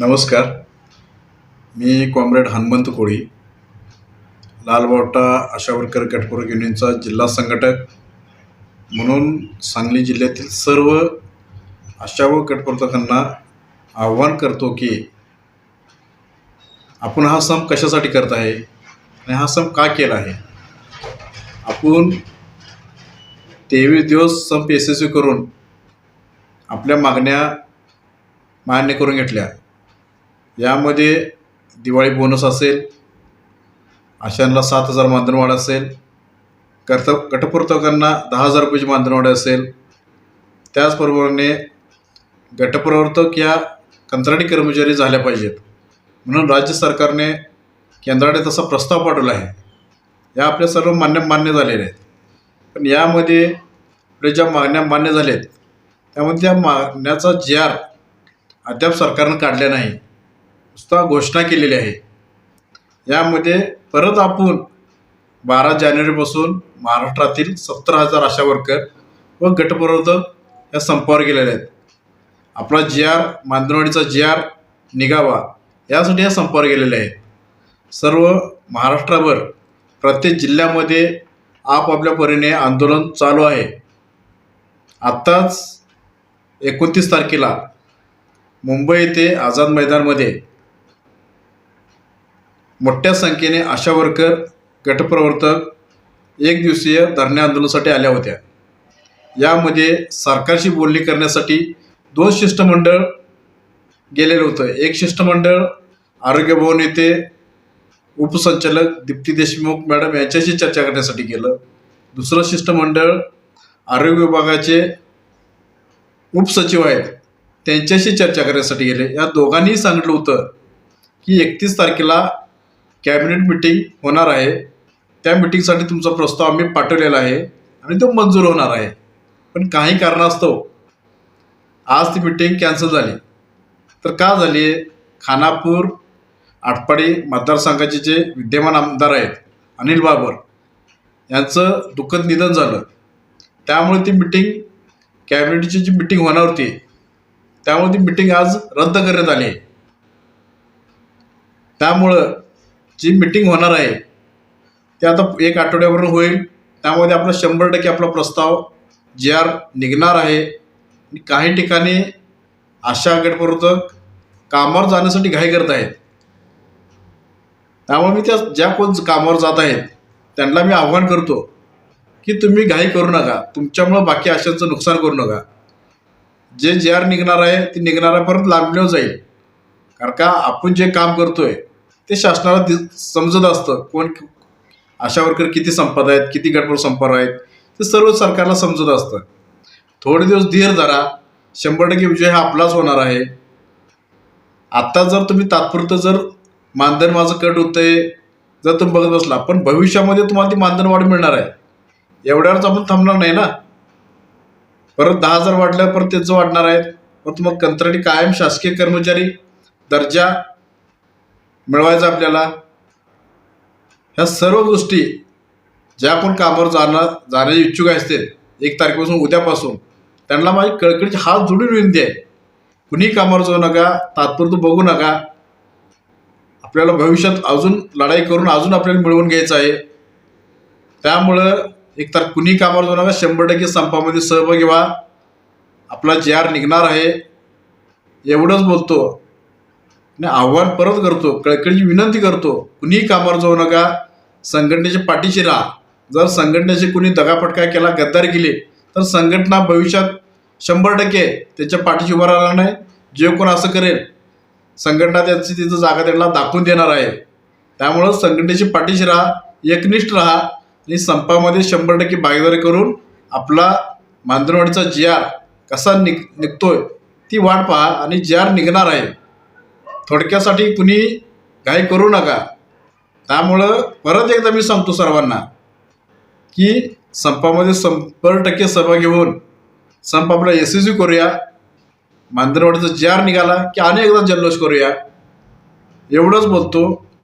नमस्कार. मी comrade Hanumant Koli Lalbavta ASHA worker युनियनचा जिल्हा संघटक. म्हणून सांगली जिल्ह्यातील सर्व आशा व गटप्रवर्तकांना आव्हान करतो की आपण हा सम कशासाठी करत आहे आणि हा सम का केला आहे? आपण तेवीस दिवस संप यशस्वी करून आपल्या मागण्या मान्य करून घेतल्या. यामध्ये दिवाळी बोनस असेल आशांना सात हजार मानधनवाढ असेल कर्त गटप्रवर्तकांना दहा हजार रुपयाची मानधनवाढ असेल. त्याचप्रमाणे गटप्रवर्तक या कंत्राटी कर्मचारी झाल्या पाहिजेत. म्हणून राज्य सरकारने केंद्राकडे तसा प्रस्ताव पाठवला आहे. या आपल्या सर्व मान्य मान्य झालेल्या आहेत. पण यामध्ये आपल्या ज्या मागण्या मान्य झाल्या आहेत त्यामध्ये त्या मागण्याचा जी आर अद्याप सरकारनं काढल्या नाही. नुसता घोषणा केलेली आहे. यामध्ये परत आपण बारा जानेवारीपासून महाराष्ट्रातील सत्तर हजार आशा वर्कर व गटप्रवर्तक या संपावर गेलेले आहेत. आपला जी आर मांदरवाडीचा जी आर निघावा यासाठी या संपावर गेलेले आहेत. सर्व महाराष्ट्राभर प्रत्येक जिल्ह्यामध्ये आपापल्या परीने आंदोलन चालू आहे. आत्ताच एकोणतीस तारखेला मुंबई येथे आझाद मैदानमध्ये मोठ्या संख्येने आशा वर्कर गटप्रवर्तक एक दिवसीय धरणे आंदोलनासाठी आल्या होत्या. यामध्ये सरकारशी बोलणी करण्यासाठी दोन शिष्टमंडळ गेलेलं होतं. एक शिष्टमंडळ आरोग्य भवन येथे उपसंचालक दीप्ती देशमुख मॅडम यांच्याशी चर्चा करण्यासाठी गेलं. दुसरं शिष्टमंडळ आरोग्य विभागाचे उपसचिव आहेत त्यांच्याशी चर्चा करण्यासाठी गेले. या दोघांनीही सांगितलं होतं की एकतीस तारखेला कॅबिनेट मिटिंग होणार आहे. त्या मिटिंगसाठी तुमचा प्रस्ताव आम्ही पाठवलेला आहे आणि तो मंजूर होणार आहे. पण काही कारणास्तव आज ती मिटिंग कॅन्सल झाली. तर का झाली? आहे खानापूर आटपाडी मतदारसंघाचे जे विद्यमान आमदार आहेत अनिल बाबर यांचं दुःखद निधन झालं. त्यामुळे ती मिटिंग कॅबिनेटची जी मिटिंग होणार होती त्यामुळे ती मिटिंग आज रद्द करण्यात आली. आहे त्यामुळं जी मिटिंग होणार आहे ते आता एक आठवड्यावरून होईल. त्यामध्ये आपला शंभर टक्के आपला प्रस्ताव जे आर निघणार आहे. काही ठिकाणी आशा गटप्रवर्तक कामावर जाण्यासाठी घाई करत आहेत. त्यामुळे मी त्या ज्या कोण कामावर जात आहेत त्यांना मी आव्हान करतो की तुम्ही घाई करू नका. तुमच्यामुळं बाकी आशांचं नुकसान करू नका. जे जे आर निघणार आहे ते निघणार आहे परत लांबल्यावर जाईल. कारण का आपण जे काम करतोय ते शासनाला समजत असतं. कोण आशा वर्कर किती संपत आहेत किती गटवर संपर आहेत ते सर्व सरकारला समजत असतं. थोडे दिवस धीर धरा. शंभर टक्के विजय हा आपलाच होणार आहे. आत्ता जर तुम्ही तात्पुरतं जर मानधन माझं कट होतंय जर तुम्ही बघत बसला पण भविष्यामध्ये तुम्हाला ती मानधन वाढ मिळणार आहे. एवढ्यावरच आपण थांबणार नाही ना? परत दहा हजार वाढल्यावर परत त्याचं वाढणार आहेत परत मग कंत्राटी कायम शासकीय कर्मचारी दर्जा मिळवायचा आपल्याला? ह्या सर्व गोष्टी ज्या आपण कामावर जाणार जाण्याचे इच्छुक असतील एक तारखेपासून उद्यापासून त्यांना माझी कळकळीची हात जोडून विनंती आहे. कुणी कामावर जाऊ नका तात्पुरतं बघू नका. आपल्याला भविष्यात अजून लढाई करून अजून आपल्याला मिळवून घ्यायचं आहे. त्यामुळं एक तर कुणी कामावर जाऊ नका शंभर टक्के संपामध्ये सहभागी व्हा. आपला जे आर निघणार आहे. एवढंच बोलतो. आणि आव्हान परत करतो कळकळीची विनंती करतो कुणीही कामावर जाऊ नका संघटनेच्या पाठीशी राहा. जर संघटनेचे कुणी दगाफटका केला गद्दारी केली तर संघटना भविष्यात शंभर टक्के त्याच्या पाठीशी उभं राहणार नाही. जे कोण असं करेल संघटना त्यांची तिथं जागा त्यांना दाखवून देणार आहे. त्यामुळं संघटनेची पाठीशी राहा एकनिष्ठ राहा आणि संपामध्ये शंभर टक्के भागीदारी करून आपला मानधनवाडीचा जी आर कसा निघ निघतोय ती वाट पहा आणि जी आर निघणार आहे. थोडक्यासाठी कुणी घाई करू नका. त्यामुळं परत एकदा मी सांगतो सर्वांना की संपामध्ये शंभर टक्के सहभागी होऊन संप आपला यशस्वी करूया. मांजरवाडीचा जार आर निघाला की अनेकदा जल्लोष करूया. एवढंच बोलतो.